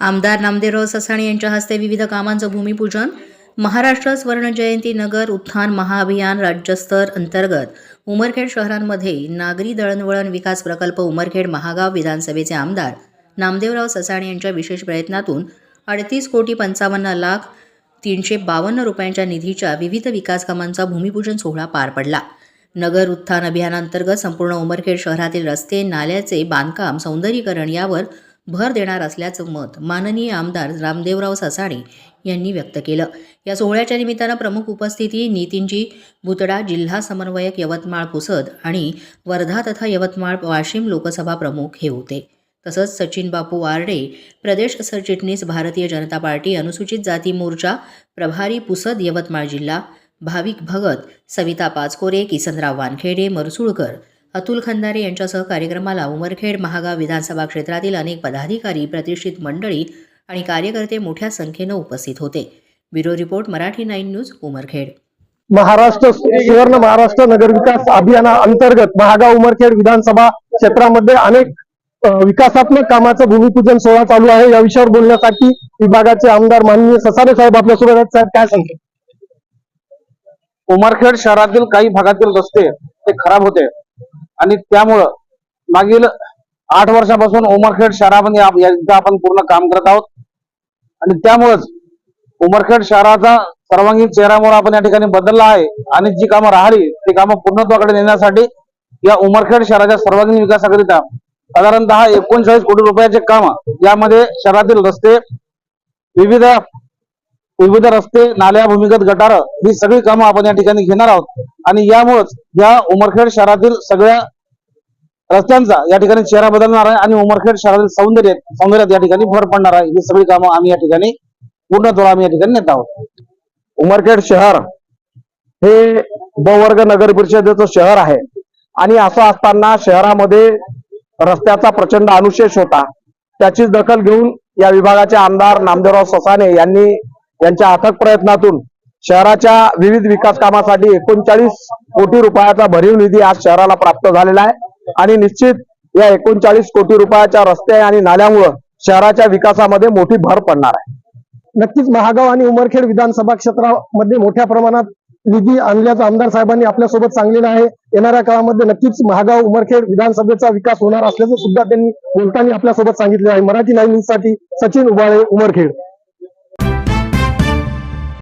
आमदार नामदेवराव ससाणे यांच्या हस्ते विविध कामांचं भूमिपूजन महाराष्ट्र स्वर्ण जयंती नगर उत्थान महाअभियान राज्यस्तर अंतर्गत उमरखेड शहरांमध्ये नागरी दळणवळण विकास प्रकल्प उमरखेड महागाव विधानसभेचे आमदार नामदेवराव ससाणे यांच्या विशेष प्रयत्नातून अडतीस कोटी पंचावन्न लाख तीनशे बावन्न रुपयांच्या निधीच्या विविध विकास कामांचा भूमिपूजन सोहळा पार पडला. नगर उत्थान अभियानांतर्गत संपूर्ण उमरखेड शहरातील रस्ते नाल्याचे बांधकाम सौंदर्यीकरण यावर भर देणार असल्याचं मत माननीय आमदार रामदेवराव ससाणे यांनी व्यक्त केलं. या सोहळ्याच्या निमित्तानं प्रमुख उपस्थिती नितीनजी बुतडा जिल्हा समन्वयक यवतमाळ पुसद आणि वर्धा तथा यवतमाळ वाशिम लोकसभा प्रमुख हे होते. तसंच सचिन बापू आर्डे प्रदेश सरचिटणीस भारतीय जनता पार्टी अनुसूचित जाती मोर्चा प्रभारी पुसद यवतमाळ जिल्हा भाविक भगत सविता पाचकोरे किसनराव वानखेडे मरसुळकर अतुल खंदारे यांच्यासह कार्यक्रमाला उमरखेड महागाव विधानसभा क्षेत्रातील अनेक पदाधिकारी प्रतिष्ठित मंडळी आणि कार्यकर्ते मोठ्या संख्येनं उपस्थित होते. Bureau report Marathi nine news Umarkhed. Maharashtra सुवर्ण महाराष्ट्र नगर विकास अभियाना अंतर्गत महागाव उमरखेड विधानसभा क्षेत्रामध्ये अनेक विकासात्मक कामाचं भूमिपूजन सोहळा चालू आहे. या विषयावर बोलण्यासाठी विभागाचे आमदार माननीय ससारे साहेब आपल्यासोबत आहेत साहेब काय सांगते? उमरखेड शहरातील काही भागातील रस्ते ते खराब होते. आणि त्यामुळं मागील आठ वर्षापासून उमरखेड शहरामध्ये आपण पूर्ण काम करत आहोत. आणि त्यामुळेच उमरखेड शहराचा सर्वांगीण चेहरामोहर आपण या ठिकाणी बदलला आहे. आणि जी कामं राहिली ती कामं पूर्णत्वाकडे नेण्यासाठी या उमरखेड शहराच्या सर्वांगीण विकासाकरिता साधारणतः एकोणचाळीस कोटी रुपयाचे काम यामध्ये शहरातील रस्ते विविध विविध रस्ते नाल्या भूमिगत गटार ही सगळी कामं आपण या ठिकाणी घेणार आहोत. आणि यामुळेच या उमरखेड शहरातील सगळ्या रस्त्यांचा या ठिकाणी चेहरा बदलणार आहे आणि उमरखेड शहरातील सौंदर्य सौंदर्यात या ठिकाणी भर पडणार आहे. ही सगळी कामं आम्ही या ठिकाणी पूर्णत्वाला आम्ही या ठिकाणी नेत आहोत. उमरखेड शहर हे बहुवर्ग नगर परिषदेचं शहर आहे. आणि असं असताना शहरामध्ये रस्त्याचा प्रचंड अनुशेष होता. त्याचीच दखल घेऊन या विभागाचे आमदार नामदेवराव ससाने यांनी यांच्या अथक प्रयत्नातून शहराच्या विविध विकास कामासाठी एकोणचाळीस कोटी रुपयाचा भरीव निधी आज शहराला प्राप्त झालेला आहे. आणि निश्चित या एकोणचाळीस कोटी रुपयाच्या रस्ते आणि नाल्यामुळं शहराच्या विकासामध्ये मोठी भर पडणार आहे. नक्कीच महागाव आणि उमरखेड विधानसभा क्षेत्रामध्ये मोठ्या प्रमाणात निधी आणल्याचं आमदार साहेबांनी आपल्यासोबत सांगलेलं आहे. येणाऱ्या काळामध्ये नक्कीच महागाव उमरखेड विधानसभेचा विकास होणार असल्याचं सुद्धा त्यांनी बोलताना आपल्यासोबत सांगितलं आहे. मराठी नाईन न्यूजसाठी सचिन उबाळे उमरखेड.